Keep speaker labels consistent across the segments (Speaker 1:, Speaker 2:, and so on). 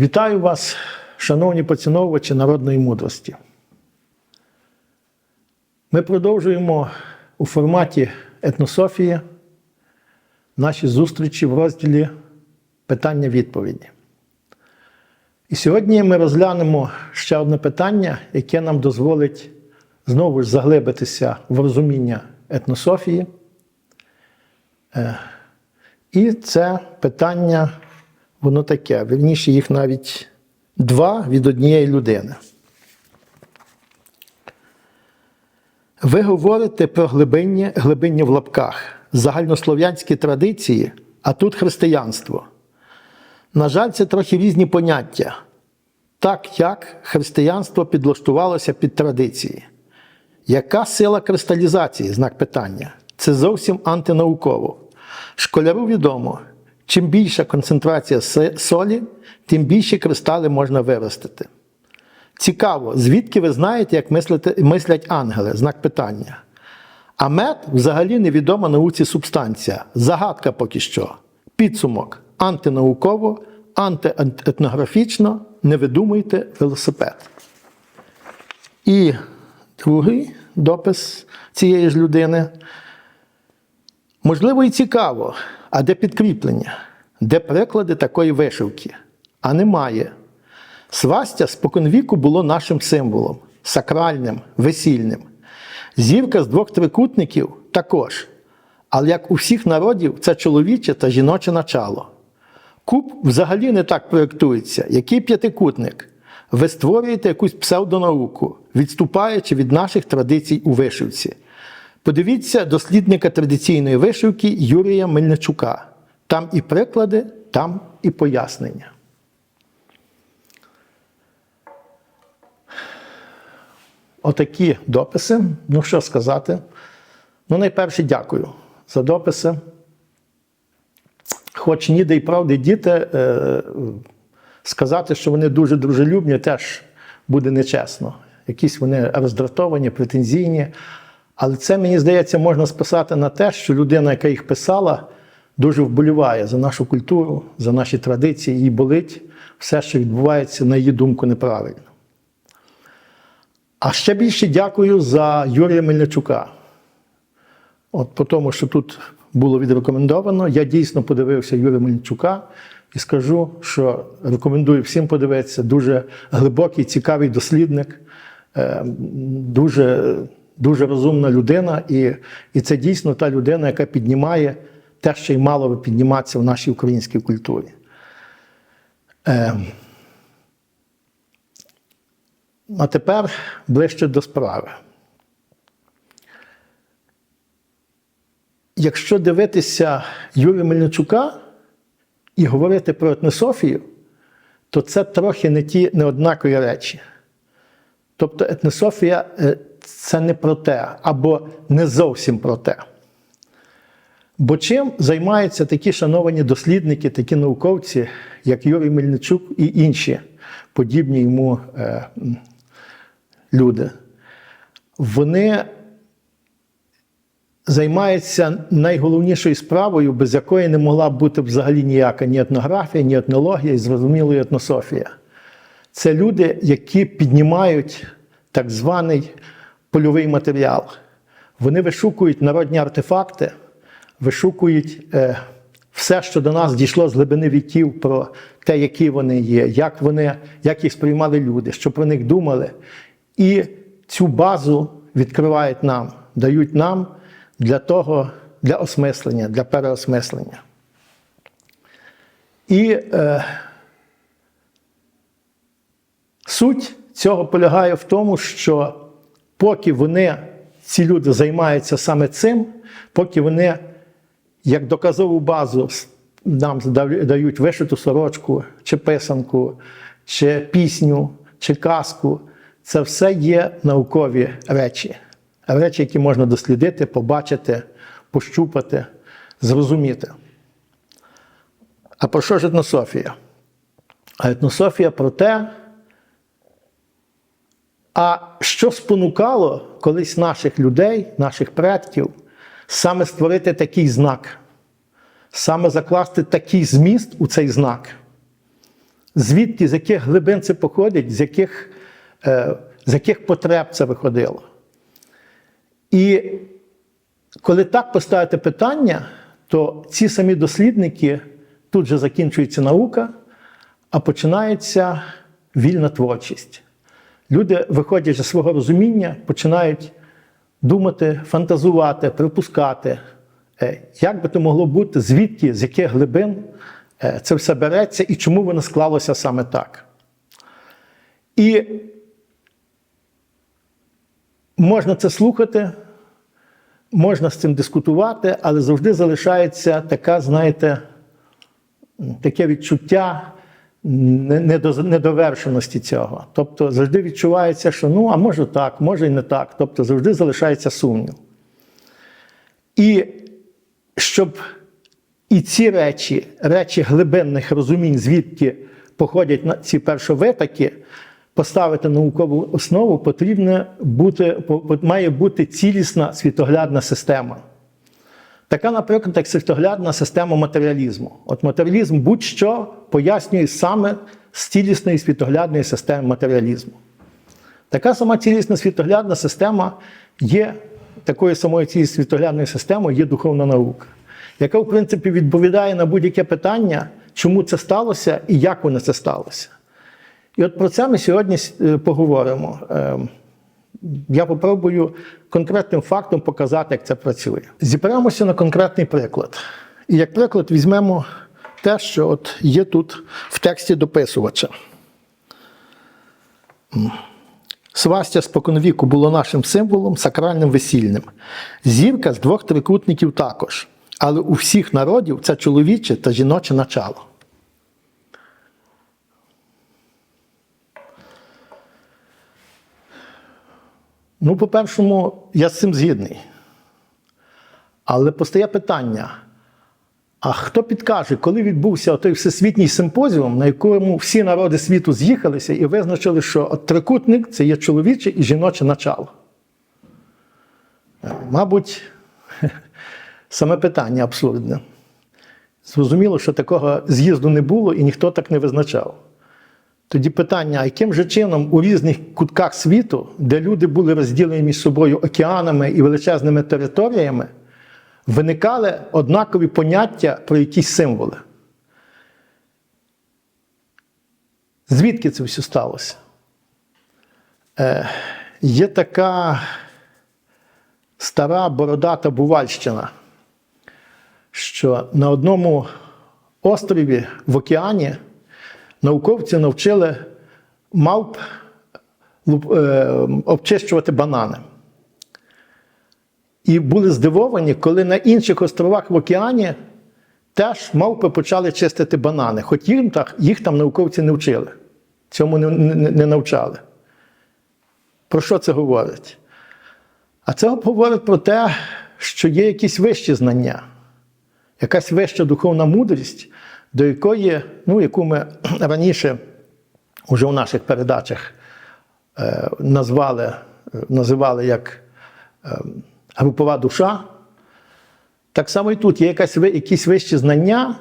Speaker 1: Вітаю вас, шановні поціновувачі народної мудрості. Ми продовжуємо у форматі етнософії наші зустрічі в розділі питання-відповіді. І сьогодні ми розглянемо ще одне питання, яке нам дозволить знову ж заглибитися в розуміння етнософії. Е, І це питання, воно таке, вірніше, їх навіть два від однієї людини. Ви говорите про глибинні, глибинні в лапках, загальнослов'янські традиції, а тут християнство. На жаль, це трохи різні поняття, так як християнство підлаштувалося під традиції. Яка сила кристалізації? Знак питання. Це зовсім антинауково. Школяру відомо, чим більша концентрація солі, тим більші кристали можна виростити. Цікаво, звідки ви знаєте, як мислити, мислять ангели? Знак питання. А мед взагалі невідома науці субстанція. Загадка поки що. Підсумок антинауково, антиетнографічно, не видумуйте велосипед. І другий допис цієї ж людини. Можливо, і цікаво, а де підкріплення? Де приклади такої вишивки? А немає. Свастя споконвіку було нашим символом, сакральним, весільним. Зірка з двох трикутників також. Але як у всіх народів, це чоловіче та жіноче начало. Куб взагалі не так проєктується. Який п'ятикутник? Ви створюєте якусь псевдонауку, відступаючи від наших традицій у вишивці. Подивіться дослідника традиційної вишивки Юрія Мельничука. Там і приклади, там і пояснення. Отакі дописи. Ну, що сказати? Ну, найперше, дякую за дописи. Хоч ніде і правди діти, е, сказати, що вони дуже дружелюбні, теж буде нечесно. Якісь вони роздратовані, претензійні. Але це, мені здається, можна списати на те, що людина, яка їх писала, дуже вболіває за нашу культуру, за наші традиції, їй болить все, що відбувається, на її думку, неправильно. А ще більше дякую за Юрія Мельничука. От по тому, що тут було відрекомендовано, я дійсно подивився Юрія Мельничука і скажу, що рекомендую всім подивитися. Дуже глибокий, цікавий дослідник, е, дуже, дуже розумна людина, і, і це дійсно та людина, яка піднімає те, що й мало би підніматися в нашій українській культурі. Е, а тепер ближче до справи. Якщо дивитися Юрія Мельничука і говорити про етнософію, то це трохи не ті неоднакові речі. Тобто етнософія е, це не про те, або не зовсім про те. Бо чим займаються такі шановані дослідники, такі науковці, як Юрій Мельничук і інші подібні йому е, люди? Вони займаються найголовнішою справою, без якої не могла б бути взагалі ніяка ні етнографія, ні етнологія, і зрозуміло, етнософія. Це люди, які піднімають так званий польовий матеріал. Вони вишукують народні артефакти, вишукують е, все, що до нас дійшло з глибини віків про те, які вони є, як, вони, як їх сприймали люди, що про них думали. І цю базу відкривають нам, дають нам для того, для осмислення, для переосмислення. І е, суть цього полягає в тому, що поки вони, ці люди, займаються саме цим, поки вони як доказову базу нам дають вишиту сорочку, чи писанку, чи пісню, чи казку, це все є наукові речі. Речі, які можна дослідити, побачити, пощупати, зрозуміти. А про що ж етнософія? А етнософія про те, а що спонукало колись наших людей, наших предків, саме створити такий знак, саме закласти такий зміст у цей знак. звідки, з яких глибин це походить, з яких, е, з яких потреб це виходило. І коли так поставити питання, то ці самі дослідники тут же закінчується наука, а починається вільна творчість. Люди, виходячи з свого розуміння, починають думати, фантазувати, припускати, е, як би то могло бути, звідки, з яких глибин е, це все береться і чому воно склалося саме так. І можна це слухати, можна з цим дискутувати, але завжди залишається така, знаєте, таке відчуття недовершеності цього. Тобто завжди відчувається, що ну, а може так, може і не так. Тобто завжди залишається сумнів. І щоб і ці речі, речі глибинних розумінь, звідки походять на ці першовитаки, поставити наукову основу, потрібно бути, має бути цілісна світоглядна система. Така, наприклад, як світоглядна система матеріалізму. От матеріалізм будь-що пояснює саме з цілісної світоглядної системи матеріалізму. Така сама цілісна світоглядна система є такою самою цією світоглядною системою є духовна наука, яка, в принципі, відповідає на будь-яке питання, чому це сталося і як воно це сталося. І от про це ми сьогодні е, поговоримо. Я попробую конкретним фактом показати, як це працює. Зіберемося на конкретний приклад. І як приклад візьмемо те, що от є тут в тексті дописувача. Свастя споконвіку було нашим символом, сакральним весільним. Зірка з двох трикутників також. Але у всіх народів це чоловіче та жіноче начало. Ну, по-першому, я з цим згідний. Але постає питання: а хто підкаже, коли відбувся той всесвітній симпозіум, на якому всі народи світу з'їхалися і визначили, що трикутник це є чоловіче і жіноче начало? Е, Мабуть, саме питання абсурдне. Зрозуміло, що такого з'їзду не було і ніхто так не визначав. Тоді питання: яким же чином у різних кутках світу, де люди були розділені між собою океанами і величезними територіями, виникали однакові поняття про якісь символи? Звідки це все сталося? Е, є така стара бородата Бувальщина, що на одному острові в океані науковці навчили мавп е, обчищувати банани. І були здивовані, коли на інших островах в океані теж мавпи почали чистити банани, хоч їм так, їх там науковці не вчили, цьому не, не, не навчали. Про що це говорить? А це говорить про те, що є якісь вищі знання, якась вища духовна мудрість, до якої, ну, яку ми раніше вже у наших передачах е, назвали, називали як е, групова душа. Так само і тут є якась, якісь вищі знання,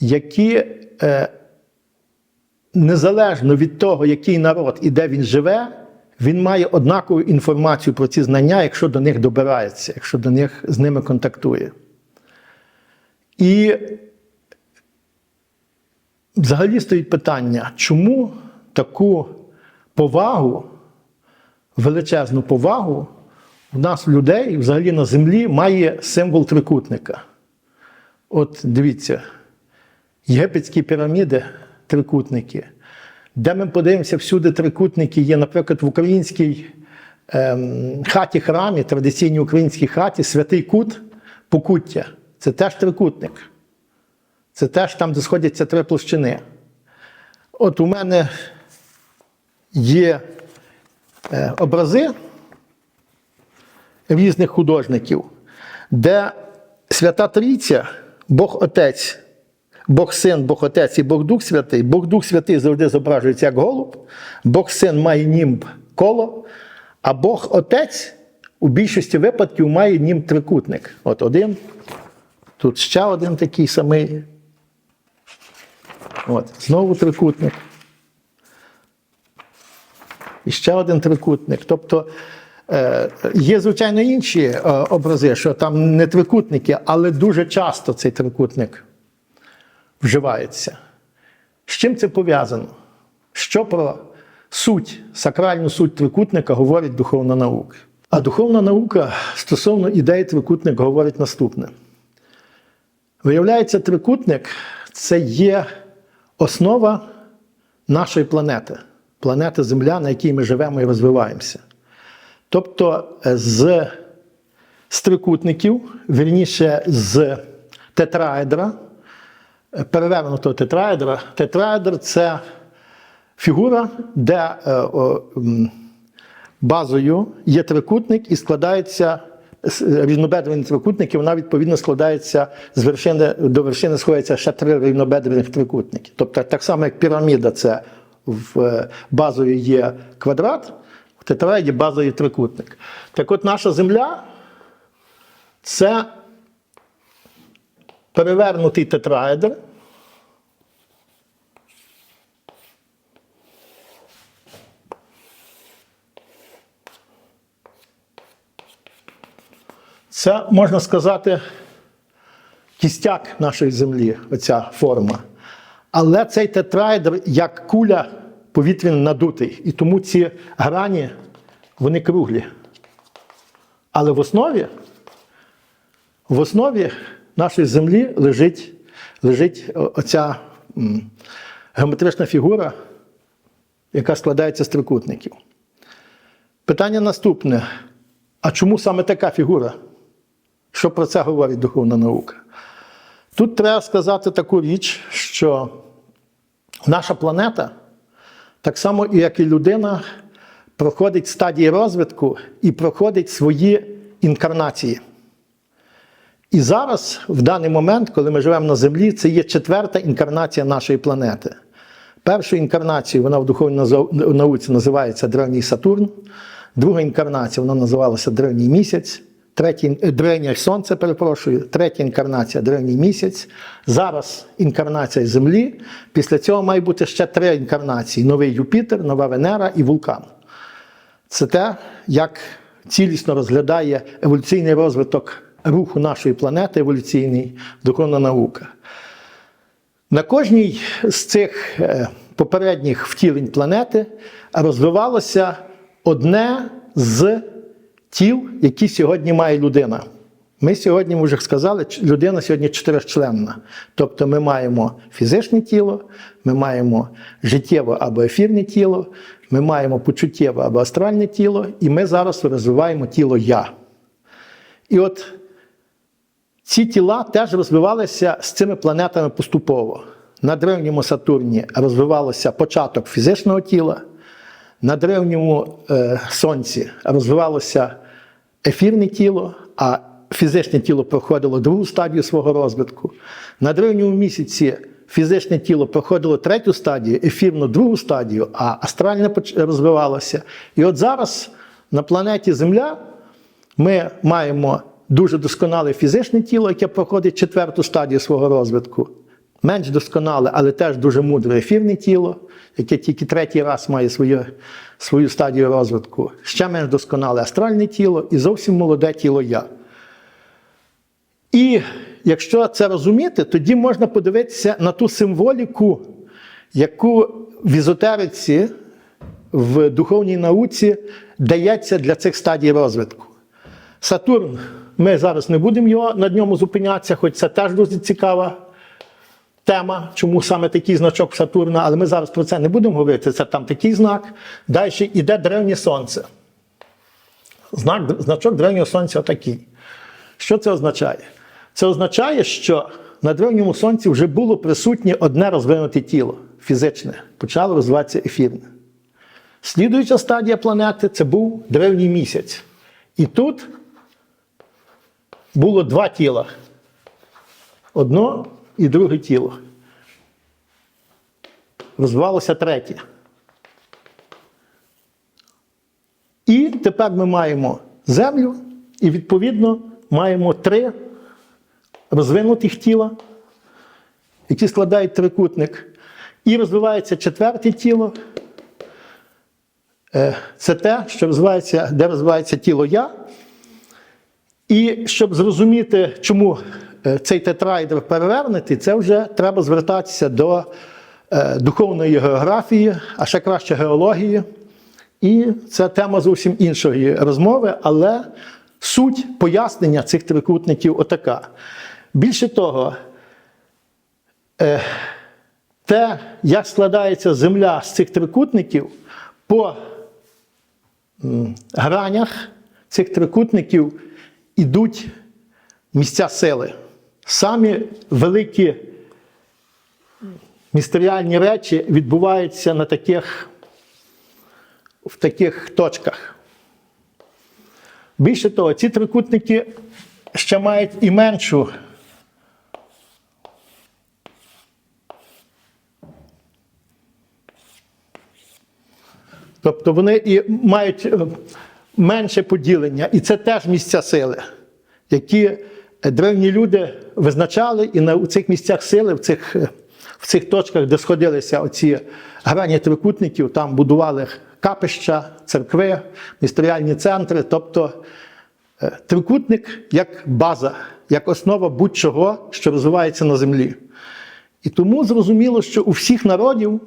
Speaker 1: які е, незалежно від того, який народ і де він живе, він має однакову інформацію про ці знання, якщо до них добирається, якщо до них з ними контактує. І взагалі стоїть питання, чому таку повагу, величезну повагу у нас, людей, взагалі на землі, має символ трикутника. От дивіться, єгипетські піраміди, трикутники. Де ми подивимося, всюди трикутники є, наприклад, в українській ем, хаті храмі, традиційній українській хаті, святий кут, покуття. Це теж трикутник. Це теж там, де сходяться три площини. От у мене є е, образи різних художників, де Свята Трійця, Бог Отець, Бог Син, Бог Отець і Бог Дух Святий. Бог Дух Святий завжди зображується як голуб, Бог Син має німб коло, а Бог Отець у більшості випадків має німб трикутник. От один, тут ще один такий самий. От, знову трикутник. І ще один трикутник. Тобто е, є, звичайно, інші е, образи, що там не трикутники, але дуже часто цей трикутник вживається. З чим це пов'язано? Що про суть, сакральну суть трикутника говорить духовна наука? А духовна наука стосовно ідеї трикутник говорить наступне. Виявляється, трикутник це є основа нашої планети, планети Земля, на якій ми живемо і розвиваємося. Тобто е, з, трикутників, вірніше з тетраедра, е, перевернутого тетраедра, тетраедр це фігура, де е, базою є трикутник і складається з- рівнобедрений трикутник, і вона відповідно складається з вершини до вершини сходяться ще три рівнобедрених трикутники. Тобто, так само, як піраміда, це в е, базою є квадрат, в тетраеді базою трикутник. Так от наша земля це перевернутий тетраедр. Це можна сказати кістяк нашої землі, оця форма. Але цей тетраедр як куля повітряно надутий. І тому ці грані вони круглі. Але в основі, в основі нашої землі лежить, лежить оця геометрична фігура, яка складається з трикутників. Питання наступне: а чому саме така фігура? Що про це говорить духовна наука? Тут треба сказати таку річ, що наша планета, так само як і людина, проходить стадії розвитку і проходить свої інкарнації. І зараз, в даний момент, коли ми живемо на Землі, це є четверта інкарнація нашої планети. Першу інкарнацію вона в духовній науці називається Древній Сатурн, друга інкарнація вона називалася Древній місяць, третя, е, древнє сонце, перепрошую, третя інкарнація древній місяць. Зараз інкарнація Землі. Після цього має бути ще три інкарнації: новий Юпітер, нова Венера і вулкан. Це те, як цілісно розглядає еволюційний розвиток руху нашої планети, еволюційний духовна наука. На кожній з цих е, попередніх втілень планети розвивалося одне з тіл, які сьогодні має людина. Ми сьогодні, ми вже сказали, людина сьогодні чотиричленна. Тобто ми маємо фізичне тіло, ми маємо життєве або ефірне тіло, ми маємо почуттєве або астральне тіло, і ми зараз розвиваємо тіло Я. І от ці тіла теж розвивалися з цими планетами поступово. На древньому Сатурні розвивалося початок фізичного тіла, на древньому е, Сонці розвивалося ефірне тіло, а фізичне тіло проходило другу стадію свого розвитку. На древньому місяці фізичне тіло проходило третю стадію, ефірну другу стадію, а астральне розвивалося. І от зараз на планеті Земля ми маємо дуже досконале фізичне тіло, яке проходить четверту стадію свого розвитку. Менш досконале, але теж дуже мудре ефірне тіло, яке тільки третій раз має свою, свою стадію розвитку. Ще менш досконале астральне тіло і зовсім молоде тіло я. І якщо це розуміти, тоді можна подивитися на ту символіку, яку в езотериці, в духовній науці дається для цих стадій розвитку. Сатурн, ми зараз не будемо його, над ньому зупинятися, хоч це теж дуже цікава тема, чому саме такий значок Сатурна, але ми зараз про це не будемо говорити. Це там такий знак. Далі йде древнє сонце. Знак, значок древнього сонця отакий. Що це означає? Це означає, що на древньому сонці вже було присутнє одне розвинуте тіло фізичне, почало розвиватися ефірне. Слідуюча стадія планети це був древній місяць. І тут було два тіла: одно і друге тіло. Розвивалося третє. І тепер ми маємо землю, і відповідно маємо три розвинутих тіла, які складають трикутник. І розвивається четверте тіло. Е, Це те, що розвивається, де розвивається тіло я. І щоб зрозуміти, чому цей тетраїдр перевернутий, це вже треба звертатися до е, духовної географії, а ще краще геології. І це тема зовсім іншої розмови, але суть пояснення цих трикутників отака. Більше того, е, те, як складається земля з цих трикутників, по гранях цих трикутників ідуть місця сили. Самі великі містеріальні речі відбуваються на таких, в таких точках. Більше того, ці трикутники ще мають і меншу. Тобто вони і мають е, менше поділення, і це теж місця сили, які древні люди визначали, і на у цих місцях сили, в цих, е, в цих точках, де сходилися оці грані трикутників, там будували капища, церкви, містеріальні центри. Тобто е, трикутник як база, як основа будь-чого, що розвивається на землі. І тому зрозуміло, що у всіх народів.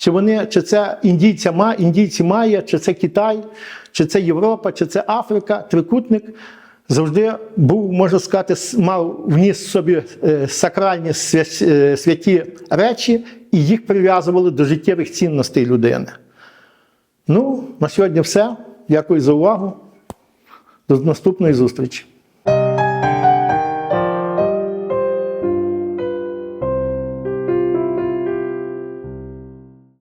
Speaker 1: Чи вони, чи це індійця індійці Майя, чи це Китай, чи це Європа, чи це Африка, трикутник завжди був, можна сказати, мав вніс собі е, сакральні е, святі речі, і їх прив'язували до життєвих цінностей людини. Ну, на сьогодні все. Дякую за увагу. До наступної зустрічі.